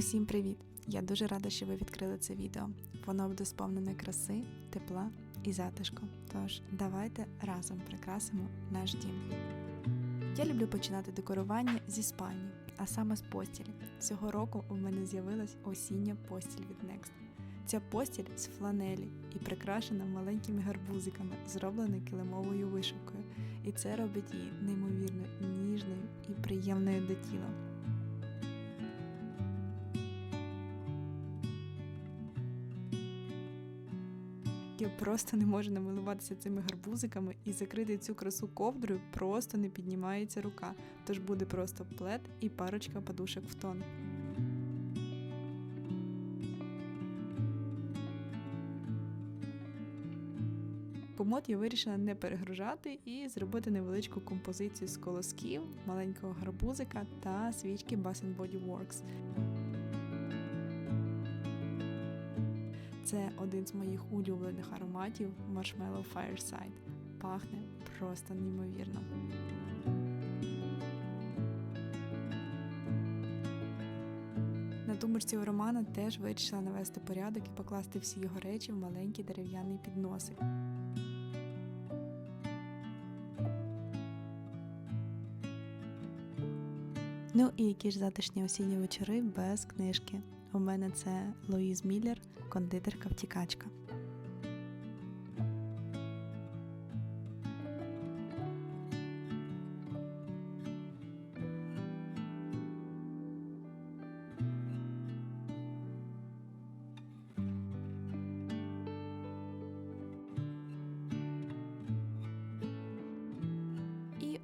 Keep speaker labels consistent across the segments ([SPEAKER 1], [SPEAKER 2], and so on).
[SPEAKER 1] Усім привіт! Я дуже рада, що ви відкрили це відео. Воно буде сповнене краси, тепла і затишку. Тож давайте разом прикрасимо наш дім. Я люблю починати декорування зі спальні, а саме з постілі. Цього року у мене з'явилась осіння постіль від Next. Ця постіль з фланелі і прикрашена маленькими гарбузиками, зроблена килимовою вишивкою. І це робить її неймовірно ніжною і приємною до тіла. Я просто не можу намилуватися цими гарбузиками і закрити цю красу ковдрою просто не піднімається рука. Тож буде просто плед і парочка подушок в тон. Комод я вирішила не перегружати і зробити невеличку композицію з колосків, маленького гарбузика та свічки Bath Body Works. Це один з моїх улюблених ароматів Marshmallow Fireside. Пахне просто неймовірно. На тумбочці у Романа теж вирішила навести порядок і покласти всі його речі в маленький дерев'яний підносик. Ну і які ж затишні осінні вечори без книжки. У мене це Луїз Міллер, кондитерка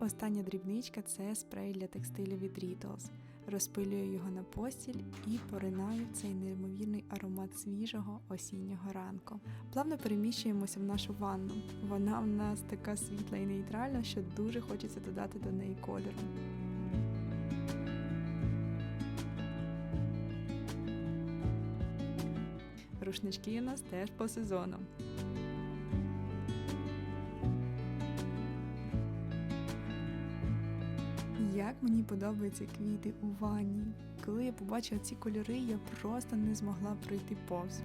[SPEAKER 1] остання дрібничка це спрей для текстилю від Rituals. Розпилюю його на постіль і поринаю в цей неймовірний аромат свіжого осіннього ранку. Плавно переміщуємося в нашу ванну. Вона в нас така світла і нейтральна, що дуже хочеться додати до неї кольору. Рушнички у нас теж по сезону. Мені подобаються квіти у ванні. Коли я побачила ці кольори, я просто не змогла пройти повз.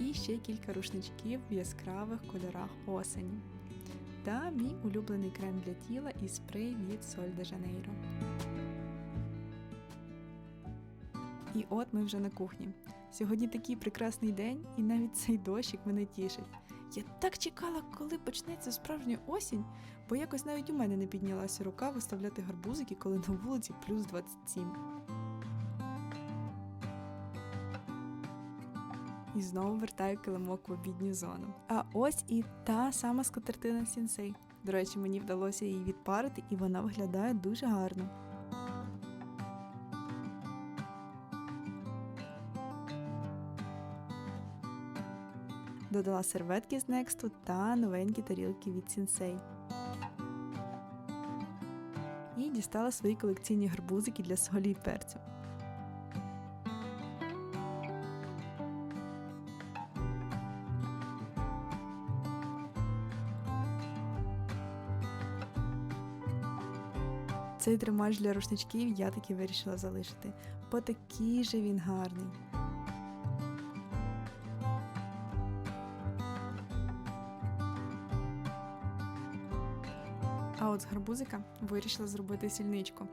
[SPEAKER 1] І ще кілька рушничків в яскравих кольорах осені. Та мій улюблений крем для тіла і спрей від Соль де Жанейро. І от ми вже на кухні. Сьогодні такий прекрасний день, і навіть цей дощик мене тішить. Я так чекала, коли почнеться справжня осінь, бо якось навіть у мене не піднялася рука виставляти гарбузики, коли на вулиці плюс 27. І знову вертаю килимок в обідню зону. А ось і та сама скатертина сінсей. До речі, мені вдалося її відпарити, і вона виглядає дуже гарно. Додала серветки з Нексту та новенькі тарілки від Сінсей. І дістала свої колекційні гарбузики для солі і перцю. Цей тримач для рушничків я таки вирішила залишити, бо такий же він гарний. А от з гарбузика вирішила зробити сільничку.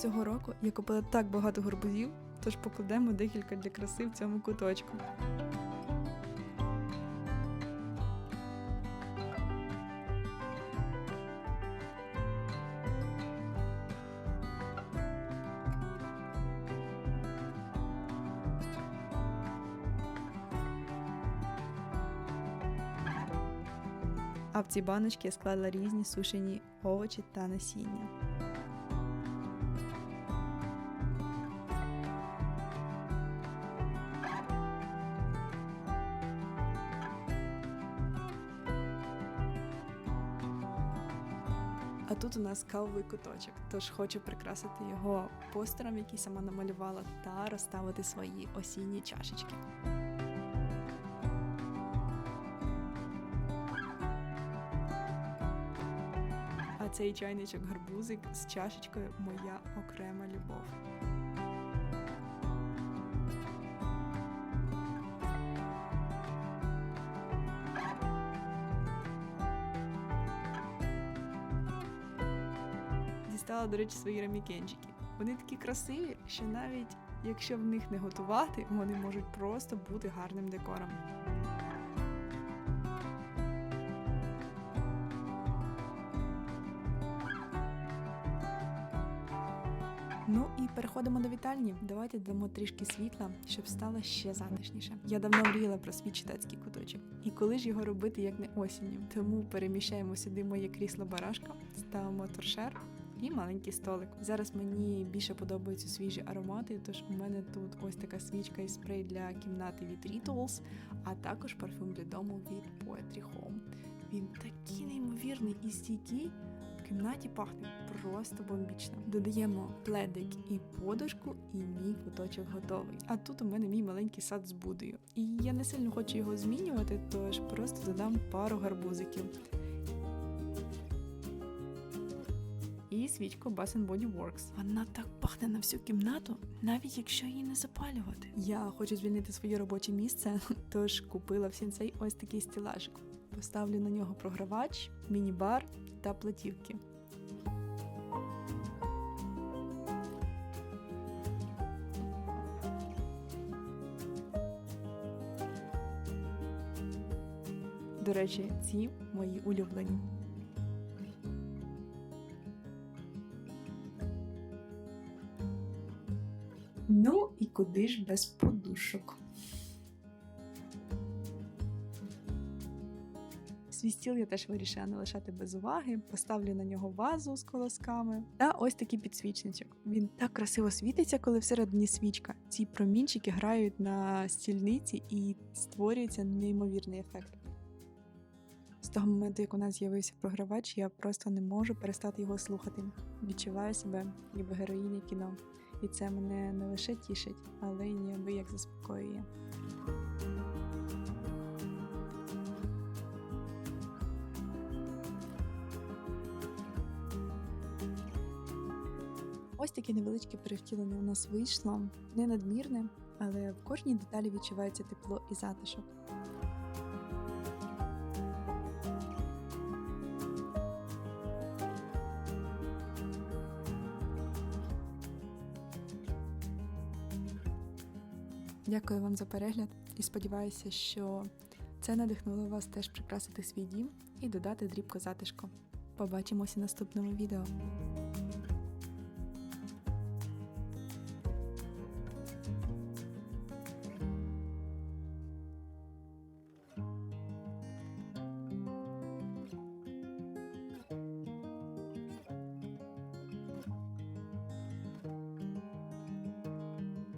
[SPEAKER 1] Цього року я купила так багато горбузів, тож покладемо декілька для краси в цьому куточку. А в ці баночки я склала різні сушені овочі та насіння. А тут у нас кавовий куточок, тож хочу прикрасити його постером, який сама намалювала, та розставити свої осінні чашечки. А цей чайничок гарбузик з чашечкою моя окрема любов. Дістала, до речі, свої рамікенчики. Вони такі красиві, що навіть якщо в них не готувати, вони можуть просто бути гарним декором. Ну і переходимо до вітальні. Давайте дамо трішки світла, щоб стало ще затишніше. Я давно мріяла про свій читацький куточок. І коли ж його робити, як не осінню. Тому переміщаємо сюди моє крісло барашка, ставимо торшер і маленький столик. Зараз мені більше подобаються свіжі аромати, тож у мене тут ось така свічка і спрей для кімнати від Rituals, а також парфюм для дому від Poetry Home. Він такий неймовірний і стійкий. В кімнаті пахне просто бомбічно. Додаємо пледик і подушку, і мій куточок готовий. А тут у мене мій маленький сад з будою. І я не сильно хочу його змінювати, тож просто додам пару гарбузиків. І свічку Bath Body Works. Вона так пахне на всю кімнату, навіть якщо її не запалювати. Я хочу звільнити своє робоче місце, тож купила в сінцей ось такий стілажик. Поставлю на нього програвач, міні-бар та платівки. До речі, ці мої улюблені. Куди ж без подушок? Свій стіл я теж вирішила не лишати без уваги. Поставлю на нього вазу з колосками та ось такий підсвічничок. Він так красиво світиться, коли всередині свічка. Ці промінчики грають на стільниці і створюється неймовірний ефект. З того моменту, як у нас з'явився програвач, я просто не можу перестати його слухати. Відчуваю себе ніби героїня кіно. І це мене не лише тішить, але й неабияк заспокоює. Ось таке невеличке перевтілення у нас вийшло. Не надмірне, але в кожній деталі відчувається тепло і затишок. Дякую вам за перегляд і сподіваюся, що це надихнуло вас теж прикрасити свій дім і додати дрібко затишку. Побачимося наступному відео.